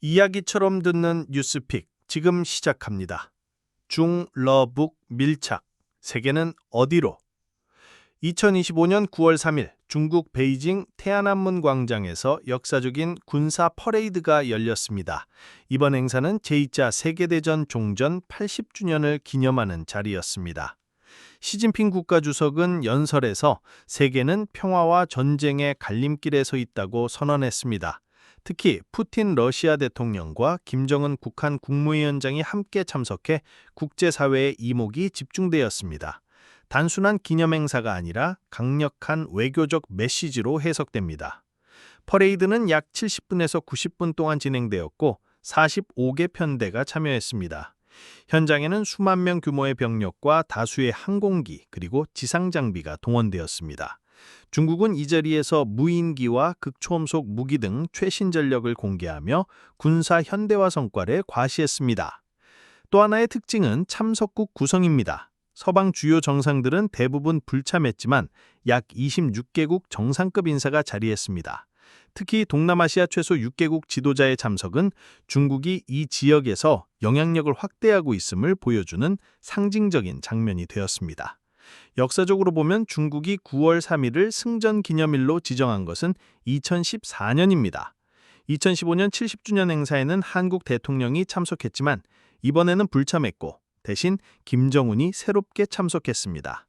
이야기처럼 듣는 뉴스픽 지금 시작합니다. 중러북 밀착 세계는 어디로? 2025년 9월 3일 중국 베이징 태안안문 광장에서 역사적인 군사 퍼레이드가 열렸습니다. 이번 행사는 제2차 세계대전 종전 80주년을 기념하는 자리였습니다. 시진핑 국가주석은 연설에서 세계는 평화와 전쟁의 갈림길에 서 있다고 선언했습니다. 특히 푸틴 러시아 대통령과 김정은 북한 국무위원장이 함께 참석해 국제사회의 이목이 집중되었습니다. 단순한 기념행사가 아니라 강력한 외교적 메시지로 해석됩니다. 퍼레이드는 약 70분에서 90분 동안 진행되었고 45개 편대가 참여했습니다. 현장에는 수만 명 규모의 병력과 다수의 항공기 그리고 지상 장비가 동원되었습니다. 중국은 이 자리에서 무인기와 극초음속 무기 등 최신 전력을 공개하며 군사 현대화 성과를 과시했습니다. 또 하나의 특징은 참석국 구성입니다. 서방 주요 정상들은 대부분 불참했지만 약 26개국 정상급 인사가 자리했습니다. 특히 동남아시아 최소 6개국 지도자의 참석은 중국이 이 지역에서 영향력을 확대하고 있음을 보여주는 상징적인 장면이 되었습니다. 역사적으로 보면 중국이 9월 3일을 승전 기념일로 지정한 것은 2014년입니다. 2015년 70주년 행사에는 한국 대통령이 참석했지만 이번에는 불참했고 대신 김정은이 새롭게 참석했습니다.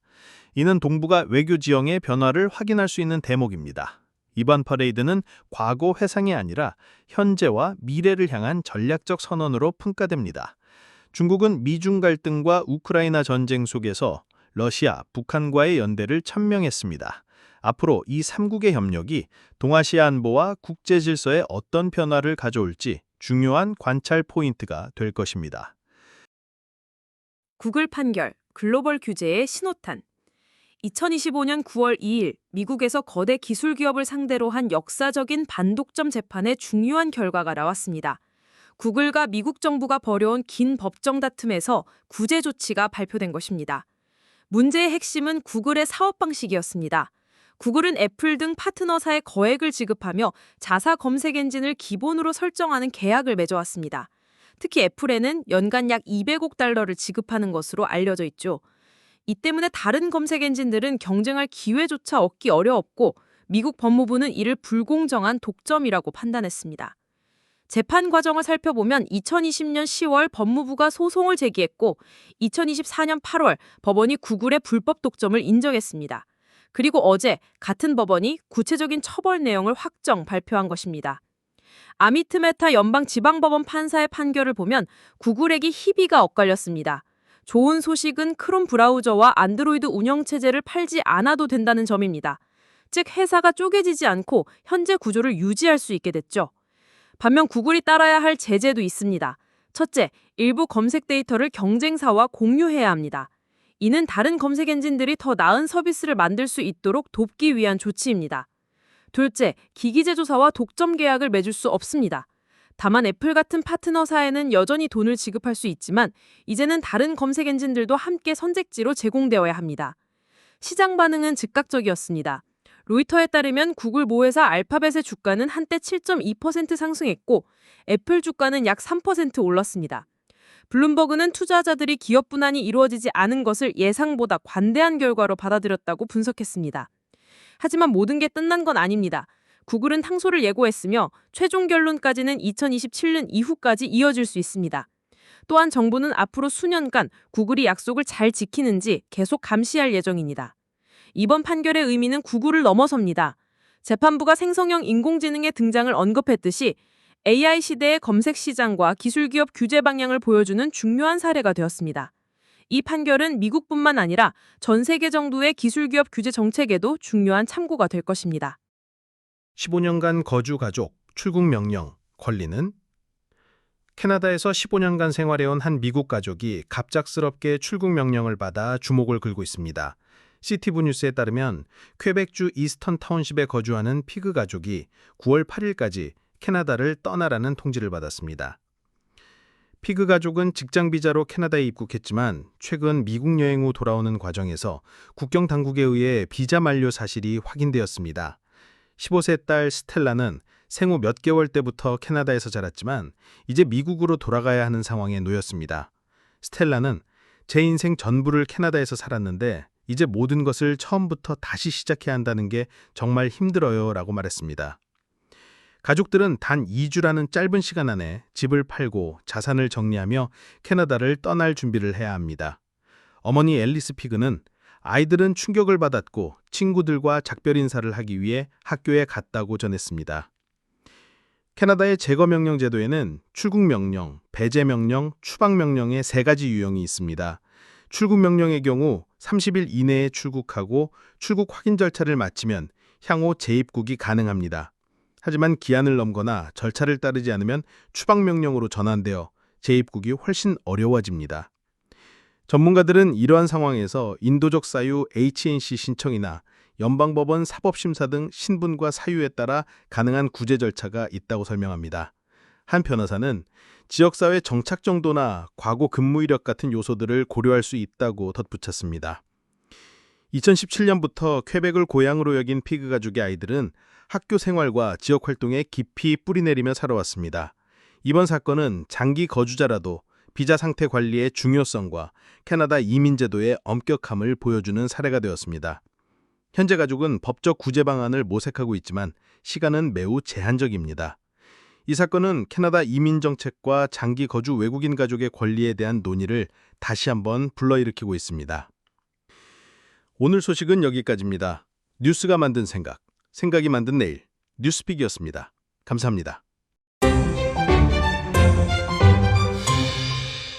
이는 동북아 외교 지형의 변화를 확인할 수 있는 대목입니다. 이번 퍼레이드는 과거 회상이 아니라 현재와 미래를 향한 전략적 선언으로 평가됩니다. 중국은 미중 갈등과 우크라이나 전쟁 속에서 러시아, 북한과의 연대를 천명했습니다. 앞으로 이 3국의 협력이 동아시아 안보와 국제 질서에 어떤 변화를 가져올지 중요한 관찰 포인트가 될 것입니다. 구글 판결, 글로벌 규제의 신호탄. 2025년 9월 2일 미국에서 거대 기술 기업을 상대로 한 역사적인 반독점 재판의 중요한 결과가 나왔습니다. 구글과 미국 정부가 벌여온 긴 법정 다툼에서 구제 조치가 발표된 것입니다. 문제의 핵심은 구글의 사업 방식이었습니다. 구글은 애플 등 파트너사에 거액을 지급하며 자사 검색 엔진을 기본으로 설정하는 계약을 맺어왔습니다. 특히 애플에는 연간 약 200억 달러를 지급하는 것으로 알려져 있죠. 이 때문에 다른 검색 엔진들은 경쟁할 기회조차 얻기 어려웠고 미국 법무부는 이를 불공정한 독점이라고 판단했습니다. 재판 과정을 살펴보면 2020년 10월 법무부가 소송을 제기했고 2024년 8월 법원이 구글의 불법 독점을 인정했습니다. 그리고 어제 같은 법원이 구체적인 처벌 내용을 확정 발표한 것입니다. 아미트 메타 연방 지방법원 판사의 판결을 보면 구글에게 희비가 엇갈렸습니다. 좋은 소식은 크롬 브라우저와 안드로이드 운영체제를 팔지 않아도 된다는 점입니다. 즉 회사가 쪼개지지 않고 현재 구조를 유지할 수 있게 됐죠. 반면 구글이 따라야 할 제재도 있습니다. 첫째, 일부 검색 데이터를 경쟁사와 공유해야 합니다. 이는 다른 검색 엔진들이 더 나은 서비스를 만들 수 있도록 돕기 위한 조치입니다. 둘째, 기기 제조사와 독점 계약을 맺을 수 없습니다. 다만 애플 같은 파트너사에는 여전히 돈을 지급할 수 있지만 이제는 다른 검색 엔진들도 함께 선택지로 제공되어야 합니다. 시장 반응은 즉각적이었습니다. 로이터에 따르면 구글 모회사 알파벳의 주가는 한때 7.2% 상승했고 애플 주가는 약 3% 올랐습니다. 블룸버그는 투자자들이 기업 분할이 이루어지지 않은 것을 예상보다 관대한 결과로 받아들였다고 분석했습니다. 하지만 모든 게 끝난 건 아닙니다. 구글은 탕소를 예고했으며 최종 결론까지는 2027년 이후까지 이어질 수 있습니다. 또한 정부는 앞으로 수년간 구글이 약속을 잘 지키는지 계속 감시할 예정입니다. 이번 판결의 의미는 구글을 넘어섭니다. 재판부가 생성형 인공지능의 등장을 언급했듯이 AI 시대의 검색 시장과 기술기업 규제 방향을 보여주는 중요한 사례가 되었습니다. 이 판결은 미국뿐만 아니라 전 세계 정도의 기술기업 규제 정책에도 중요한 참고가 될 것입니다. 15년간 거주 가족, 출국 명령, 권리는 캐나다에서 15년간 생활해온 한 미국 가족이 갑작스럽게 출국 명령을 받아 주목을 끌고 있습니다. 시티브 뉴스에 따르면 퀘벡주 이스턴 타운십에 거주하는 피그 가족이 9월 8일까지 캐나다를 떠나라는 통지를 받았습니다. 피그 가족은 직장 비자로 캐나다에 입국했지만 최근 미국 여행 후 돌아오는 과정에서 국경 당국에 의해 비자 만료 사실이 확인되었습니다. 15세 딸 스텔라는 생후 몇 개월 때부터 캐나다에서 자랐지만 이제 미국으로 돌아가야 하는 상황에 놓였습니다. 스텔라는 제 인생 전부를 캐나다에서 살았는데 이제 모든 것을 처음부터 다시 시작해야 한다는 게 정말 힘들어요 라고 말했습니다. 가족들은 단 2주라는 짧은 시간 안에 집을 팔고 자산을 정리하며 캐나다를 떠날 준비를 해야 합니다. 어머니 앨리스 피그는 아이들은 충격을 받았고 친구들과 작별 인사를 하기 위해 학교에 갔다고 전했습니다. 캐나다의 제거 명령 제도에는 출국 명령, 배제 명령, 추방 명령의 세 가지 유형이 있습니다. 출국 명령의 경우 30일 이내에 출국하고 출국 확인 절차를 마치면 향후 재입국이 가능합니다. 하지만 기한을 넘거나 절차를 따르지 않으면 추방 명령으로 전환되어 재입국이 훨씬 어려워집니다. 전문가들은 이러한 상황에서 인도적 사유 HNC 신청이나 연방법원 사법심사 등 신분과 사유에 따라 가능한 구제 절차가 있다고 설명합니다. 한 변호사는 지역사회 정착 정도나 과거 근무 이력 같은 요소들을 고려할 수 있다고 덧붙였습니다. 2017년부터 퀘벡을 고향으로 여긴 피그 가족의 아이들은 학교 생활과 지역 활동에 깊이 뿌리내리며 살아왔습니다. 이번 사건은 장기 거주자라도 비자 상태 관리의 중요성과 캐나다 이민 제도의 엄격함을 보여주는 사례가 되었습니다. 현재 가족은 법적 구제 방안을 모색하고 있지만 시간은 매우 제한적입니다. 이 사건은 캐나다 이민 정책과 장기 거주 외국인 가족의 권리에 대한 논의를 다시 한번 불러일으키고 있습니다. 오늘 소식은 여기까지입니다. 뉴스가 만든 생각, 생각이 만든 내일, 뉴스픽이었습니다. 감사합니다.